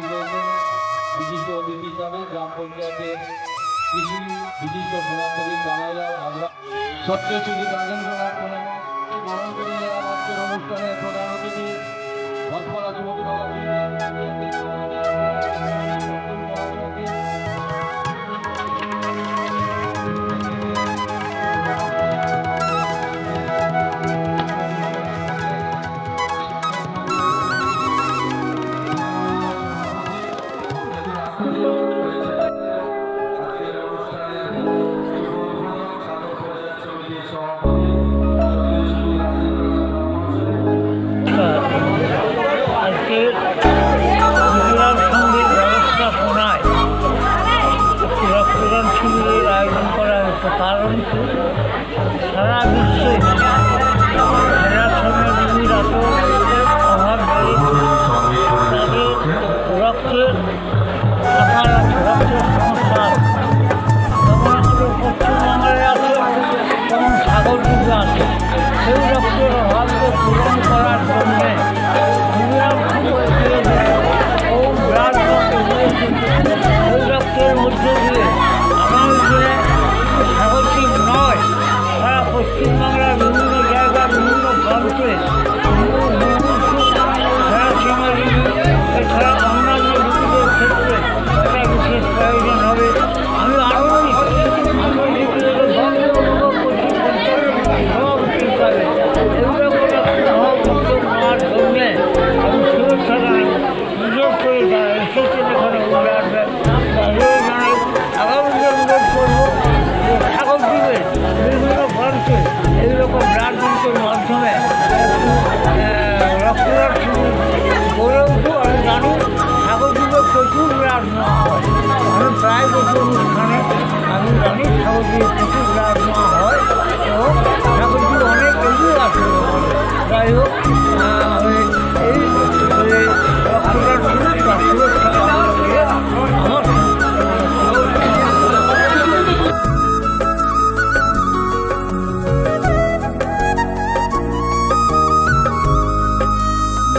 সুযোগে বিশিষ্ট অতিথি হিসাবে গ্রাম পঞ্চায়েতের কৃষি বিশিষ্ট সমাজসেবী কানাইলাল হাজরা সত্যচুরি রাজেন্দ্রনাথ করেন অনুষ্ঠানে প্রধান অতিথি ভটপাড়া যুবক আজকের ত্রিপুরার সংগীত ব্যবস্থাপনায় রক্তদান শিবিরের আয়োজন করা হয়েছে কারণ সারা বিশ্বে প্রায় বছর ওখানে